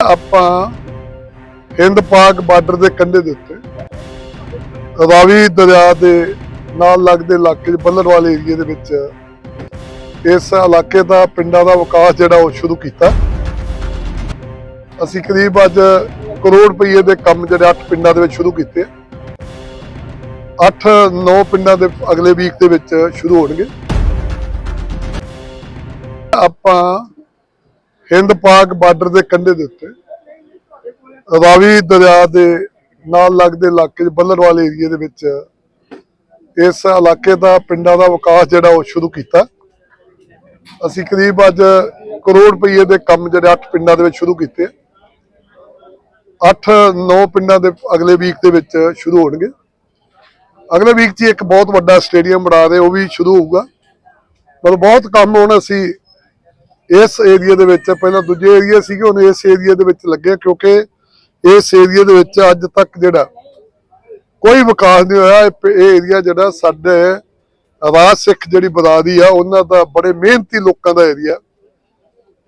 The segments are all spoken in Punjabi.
ਆਪਾਂ ਹਿੰਦ ਪਾਕ ਬਾਰਡਰ ਦੇ ਕੰਢੇ ਦੇ ਉੱਤੇ ਰਾਵੀ ਦਰਿਆ ਦੇ ਨਾਲ ਲੱਗਦੇ ਇਲਾਕੇ 'ਚ ਬੱਲਰਵਾਲ ਏਰੀਏ ਦੇ ਵਿੱਚ ਇਸ ਇਲਾਕੇ ਦਾ, ਪਿੰਡਾਂ ਦਾ ਵਿਕਾਸ ਜਿਹੜਾ ਉਹ ਸ਼ੁਰੂ ਕੀਤਾ। ਅਸੀਂ ਕਰੀਬ ਅੱਜ ਕਰੋੜ ਰੁਪਏ ਦੇ ਕੰਮ ਜਿਹੜੇ 8 ਪਿੰਡਾਂ ਦੇ ਵਿੱਚ ਸ਼ੁਰੂ ਕੀਤੇ। 8-9 ਪਿੰਡਾਂ ਦੇ ਅਗਲੇ ਵੀਕ ਦੇ ਵਿੱਚ ਸ਼ੁਰੂ ਹੋਣਗੇ। ਆਪਾਂ ਹਿੰਦ ਪਾਕ ਬਾਰਡਰ ਦੇ ਕੰਢੇ ਦੇ ਉੱਤੇ ਰਾਵੀ ਦਰਿਆ ਦੇ ਨਾਲ ਲੱਗਦੇ ਇਲਾਕੇ 'ਚ ਬੱਲਰਵਾਲ ਏਰੀਏ ਦੇ ਵਿੱਚ ਇਸ ਇਲਾਕੇ ਦਾ, ਪਿੰਡਾਂ ਦਾ ਵਿਕਾਸ ਜਿਹੜਾ ਉਹ ਸ਼ੁਰੂ ਕੀਤਾ। ਅਸੀਂ ਕਰੀਬ ਅੱਜ ਕਰੋੜ ਰੁਪਏ ਦੇ ਕੰਮ ਜਿਹੜੇ 8 ਪਿੰਡਾਂ ਦੇ ਵਿੱਚ ਸ਼ੁਰੂ ਕੀਤੇ 8-9 ਪਿੰਡਾਂ ਦੇ ਅਗਲੇ ਵੀਕ ਦੇ ਵਿੱਚ ਸ਼ੁਰੂ ਹੋਣਗੇ। ਅਗਲੇ ਵੀਕ 'ਚ ਹੀ ਇੱਕ ਬਹੁਤ ਵੱਡਾ ਸਟੇਡੀਅਮ ਬਣਾ ਰਹੇ, ਉਹ ਵੀ ਸ਼ੁਰੂ ਹੋਊਗਾ। ਮਤਲਬ ਬਹੁਤ ਕੰਮ ਹੁਣ ਅਸੀਂ ਇਸ ਏਰੀਆ ਦੇ ਵਿੱਚ ਪਹਿਲਾਂ ਦੂਜੇ ਏਰੀਆ ਸੀਗੇ, ਹੁਣ ਇਸ ਏਰੀਆ ਦੇ ਵਿੱਚ ਲੱਗੇ ਕਿਉਂਕਿ ਇਸ ਏਰੀਆ ਦੇ ਵਿੱਚ ਅੱਜ ਤੱਕ ਜਿਹੜਾ ਕੋਈ ਵਿਕਾਸ ਨਹੀਂ ਹੋਇਆ। ਇਹ ਏਰੀਆ ਜਿਹੜਾ ਸਾਡੇ ਰਾਜ ਸਿੱਖ ਜਿਹੜੀ ਬਰਾਦਰੀ ਆ, ਉਹਨਾਂ ਦਾ ਬੜੇ ਮਿਹਨਤੀ ਲੋਕਾਂ ਦਾ ਏਰੀਆ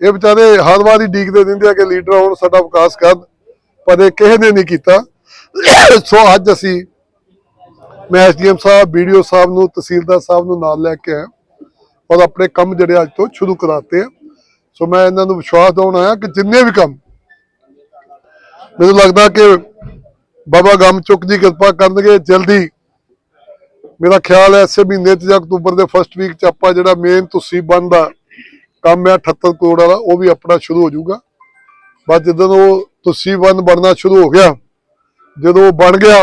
ਇਹ ਵਿਚਾਰੇ ਹਰ ਵਾਰੀ ਡੀਕਦੇ ਦਿੰਦੇ ਆ ਕਿ ਲੀਡਰ ਆਉਣ ਸਾਡਾ ਵਿਕਾਸ ਕਰਨ, ਪਰ ਇਹ ਕਿਸੇ ਨੇ ਨਹੀਂ ਕੀਤਾ। ਸੋ ਅੱਜ ਅਸੀਂ ਮੈਂ ਐਸਡੀਐਮ ਸਾਹਿਬ ਵੀਡੀਓ ਸਾਹਿਬ ਨੂੰ, ਤਹਿਸੀਲਦਾਰ ਸਾਹਿਬ ਨੂੰ ਨਾਲ ਲੈ ਕੇ ਆਇਆ। ਔਰ ਆਪਣੇ ਕੰਮ ਜਿਹੜੇ ਅੱਜ ਤੋਂ ਸ਼ੁਰੂ ਕਰਾਤੇ ਆ। ਸੋ ਮੈਂ ਇਹਨਾਂ ਨੂੰ ਵਿਸ਼ਵਾਸ ਦਿਵਾਉਣ ਆਇਆ ਕਿ ਜਿੰਨੇ ਵੀ ਕੰਮ ਮੈਨੂੰ ਲੱਗਦਾ ਕਿ ਬਾਬਾ ਗਮ ਦੀ ਕਿਰਪਾ ਕਰਨਗੇ, ਜਲਦੀ। ਮੇਰਾ ਖਿਆਲ ਹੈ ਇਸੇ ਮਹੀਨੇ ਚ ਜਾਂ ਅਕਤੂਬਰ ਦੇ ਫਸਟ ਵੀਕ ਚ ਆਪਾਂ ਜਿਹੜਾ ਮੇਨ ਤੁਸੀਂ ਬੰਦ ਕੰਮ ਹੈ 78 ਕਰੋੜ ਵਾਲਾ, ਉਹ ਵੀ ਆਪਣਾ ਸ਼ੁਰੂ ਹੋ ਜਾਊਗਾ। ਬਸ ਜਦੋਂ ਉਹ ਤੁਸੀਂ ਬੰਦ ਬਣਨਾ ਸ਼ੁਰੂ ਹੋ ਗਿਆ, ਜਦੋਂ ਉਹ ਬਣ ਗਿਆ,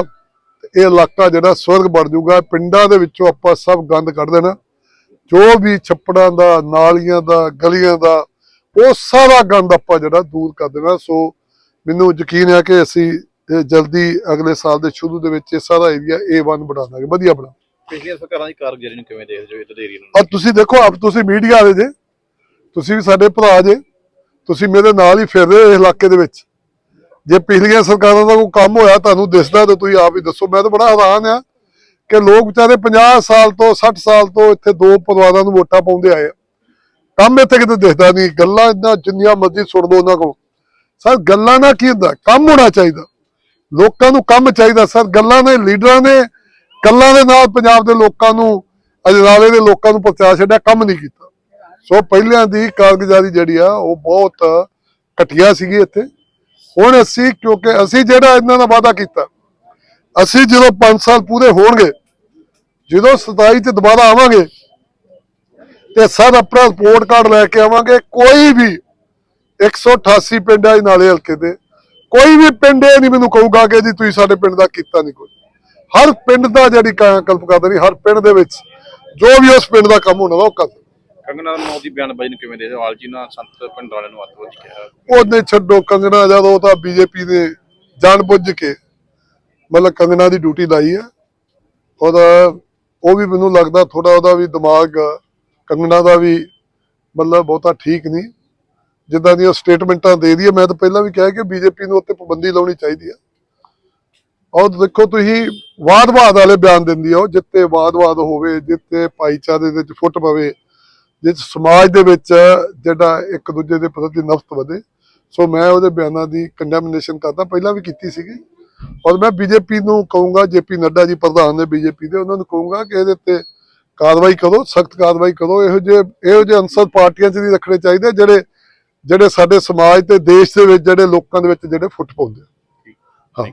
ਇਹ ਇਲਾਕਾ ਜਿਹੜਾ ਸਵਰਗ ਬਣ ਜਾਊਗਾ, ਪਿੰਡਾਂ ਦੇ ਵਿੱਚੋਂ ਆਪਾਂ ਸਭ ਗੰਦ ਕੱਢ ਦੇਣਾ। ਜੋ ਵੀ ਛੱਪੜਾਂ ਦਾ, ਨਾਲੀਆਂ ਦਾ, ਗਲੀਆਂ ਦਾ ਉਹ ਸਾਰਾ ਗੰਦ ਆਪਾਂ ਜਿਹੜਾ ਦੂਰ ਕਰ ਦੇਣਾ। ਸੋ ਮੈਨੂੰ ਯਕੀਨ ਹੈ ਕਿ ਅਸੀਂ ਜਲਦੀ ਅਗਲੇ ਸਾਲ ਦੇ ਸ਼ੁਰੂ ਦੇ ਵਿੱਚ ਇਹ ਸਾਰਾ ਏਰੀਆ A1 ਬਣਾ ਦਾਂਗੇ। ਵਧੀਆ ਬਣਾ। ਪਿਛਲੀਆਂ ਸਰਕਾਰਾਂ ਦੀ ਕਾਰਗੁਜ਼ਾਰੀ ਨੂੰ ਕਿਵੇਂ ਦੇਖਦੇ ਹੋ? ਇੱਧਰ ਦੇ ਏਰੀਆ ਨੂੰ ਔਰ ਤੁਸੀਂ ਦੇਖੋ ਆਪ ਤੁਸੀਂ ਮੀਡੀਆ ਵਾਲੇ ਜੇ। ਤੁਸੀਂ ਵੀ ਸਾਡੇ ਭਰਾ ਜੇ। ਤੁਸੀਂ ਮੇਰੇ ਨਾਲ ਹੀ ਫਿਰ ਰਹੇ ਹੋ ਇਸ ਇਲਾਕੇ ਦੇ ਵਿੱਚ। ਜੇ ਪਿਛਲੀਆਂ ਸਰਕਾਰਾਂ ਦਾ ਕੋਈ ਕੰਮ ਹੋਇਆ ਤੁਹਾਨੂੰ ਦਿਸਦਾ ਤਾਂ ਤੁਸੀਂ ਆਪ ਹੀ ਦੱਸੋ। ਮੈਂ ਤਾਂ ਬੜਾ ਹੈਰਾਨ ਆ ਕਿ ਲੋਕ ਵਿਚਾਰੇ 50 ਸਾਲ ਤੋਂ 60 ਸਾਲ ਤੋਂ ਇੱਥੇ ਦੋ ਪਰਿਵਾਰਾਂ ਨੂੰ ਵੋਟਾਂ ਪਾਉਂਦੇ ਆਏ ਆ। ਕੰਮ ਇੱਥੇ ਕਿਤੇ ਦਿਸਦਾ ਨਹੀਂ, ਗੱਲਾਂ ਇੰਨਾ ਜਿੰਨੀਆਂ ਮਰਜ਼ੀ ਸੁਣ ਲਓ ਉਹਨਾਂ ਕੋਲ। ਸਰ, ਗੱਲਾਂ ਨਾਲ ਕੀ ਹੁੰਦਾ? ਕੰਮ ਹੋਣਾ ਚਾਹੀਦਾ। ਲੋਕਾਂ ਨੂੰ ਕੰਮ ਚਾਹੀਦਾ। ਸਰ, ਗੱਲਾਂ ਨੇ ਲੀਡਰਾਂ ਨੇ ਗੱਲਾਂ ਦੇ ਨਾਲ ਪੰਜਾਬ ਦੇ ਲੋਕਾਂ ਨੂੰ ਅਜਨਾਲੇ ਦੇ ਲੋਕਾਂ ਨੂੰ ਪਹੁੰਚਾ ਛੱਡਿਆ, ਕੰਮ ਨਹੀਂ ਕੀਤਾ। ਸੋ ਪਹਿਲਾਂ ਦੀ ਕਾਰਗੁਜ਼ਾਰੀ ਜਿਹੜੀ ਆ, ਉਹ ਬਹੁਤ ਘਟੀਆ ਸੀਗੀ ਇੱਥੇ। ਹੁਣ ਅਸੀਂ, ਕਿਉਂਕਿ ਅਸੀਂ ਜਿਹੜਾ ਇਹਨਾਂ ਦਾ ਵਾਅਦਾ ਕੀਤਾ, ਅਸੀਂ ਜਦੋਂ 5 ਸਾਲ ਪੂਰੇ ਹੋਣਗੇ, ਜਦੋਂ 27 ਚ ਦੁਬਾਰਾ ਆਵਾਂਗੇ ਤੇ ਸਰ ਆਪਣਾ ਰਿਪੋਰਟ ਕਾਰਡ ਲੈ ਕੇ ਆਵਾਂਗੇ। ਕੋਈ ਵੀ 188 ਪਿੰਡਾਂ ਦੇ ਨਾਲੇ ਹਲਕੇ ਦੇ ਕੋਈ ਵੀ ਪਿੰਡ ਇਹ ਨਹੀਂ ਮੈਨੂੰ ਕਹੂਗਾ ਕਿ ਜੀ ਤੁਸੀਂ ਸਾਡੇ ਪਿੰਡ ਦਾ ਕੀਤਾ ਨਹੀਂ ਕੋਈ ਹਰ ਪਿੰਡ ਦਾ ਜਿਹੜੀ ਕ- ਕਲਪਕਾਰੀ ਨਹੀਂ ਹਰ ਪਿੰਡ ਦੇ ਵਿੱਚ ਜੋ ਵੀ ਉਸ ਪਿੰਡ ਦਾ ਕੰਮ ਹੋਣਾ ਉਹ ਕਰ ਕੰਗਨਾ ਰਣੌਤ ਦੀ ਬਿਆਨਬਾਜ਼ੀ ਨੂੰ ਕਿਵੇਂ ਦੇਖਦੇ ਹੋ? ਆਲਜੀ ਨਾਲ ਸੰਤ ਪਿੰਡ ਵਾਲਿਆਂ ਨੂੰ ਅੱਤਵਾਦ ਕਿਹਾ ਉਹਨੇ ਛੱਡੋ ਕੰਗਣਾ ਜਦ ਤਾਂ ਬੀਜੇਪੀ ਨੇ ਜਾਣਬੁੱਝ ਕੇ ਮਤਲਬ ਕੰਗਣਾ ਦੀ ਡਿਊਟੀ ਲਾਈ ਹੈ। ਉਹਦਾ ਉਹ ਵੀ ਮੈਨੂੰ ਲੱਗਦਾ ਥੋੜਾ ਉਹਦਾ ਵੀ ਦਿਮਾਗ ਕੰਗਣਾ ਦਾ ਵੀ ਮਤਲਬ ਬਹੁਤਾ ਠੀਕ ਨਹੀਂ। ਜਿੱਦਾਂ ਦੀਆਂ ਸਟੇਟਮੈਂਟਾਂ ਦੇ ਰਹੀ ਹੈ ਮੈਂ ਤਾਂ ਪਹਿਲਾਂ ਵੀ ਕਿਹਾ ਕਿ ਬੀਜੇਪੀ ਨੂੰ ਉੱਤੇ ਪਾਬੰਦੀ ਲਾਉਣੀ ਚਾਹੀਦੀ ਹੈ ਔਰ ਦੇਖੋ ਤੁਸੀਂ, ਵਾਦ-ਵਾਦ ਵਾਲੇ ਬਿਆਨ ਦਿੰਦੀ ਆ ਜਿੱਤੇ ਵਾਦ-ਵਾਦ ਹੋਵੇ, ਜਿੱਤੇ ਭਾਈਚਾਰੇ ਦੇ ਵਿੱਚ ਫੁੱਟ ਪਵੇ ਜਿਸ ਸਮਾਜ ਦੇ ਵਿੱਚ ਜਿਹੜਾ ਇੱਕ ਦੂਜੇ ਦੇ ਪ੍ਰਤੀ ਨਫ਼ਰਤ ਵਧੇ। ਸੋ ਮੈਂ ਉਹਦੇ ਬਿਆਨਾਂ ਦੀ ਕੰਡੈਮਨੇਸ਼ਨ ਕਰਦਾ। ਪਹਿਲਾਂ ਵੀ ਕੀਤੀ ਸੀਗੀ। ਔਰ ਮੈਂ ਬੀਜੇਪੀ ਨੂੰ ਕਹੂੰਗਾ, ਜੇਪੀ ਨੱਡਾ ਜੀ ਪ੍ਰਧਾਨ ਨੇ ਬੀਜੇਪੀ ਦੇ, ਉਹਨਾਂ ਨੂੰ ਕਹੂੰਗਾ ਕਿ ਇਹਦੇ ਉੱਤੇ ਕਾਰਵਾਈ ਕਰੋ ਸਖਤ ਕਾਰਵਾਈ ਕਰੋ। ਇਹੋ ਜਿਹੇ ਇਹੋ ਜਿਹੇ ਅਨਸਰ ਪਾਰਟੀਆਂ 'ਚ ਨਹੀਂ ਰੱਖਣੇ ਚਾਹੀਦੇ ਜਿਹੜੇ ਜਿਹੜੇ ਸਾਡੇ ਸਮਾਜ ਤੇ ਦੇਸ਼ ਦੇ ਵਿੱਚ ਜਿਹੜੇ ਲੋਕਾਂ ਦੇ ਵਿੱਚ ਜਿਹੜੇ ਫੁੱਟ ਪਾਉਂਦੇ ਆ। ਹਾਂ।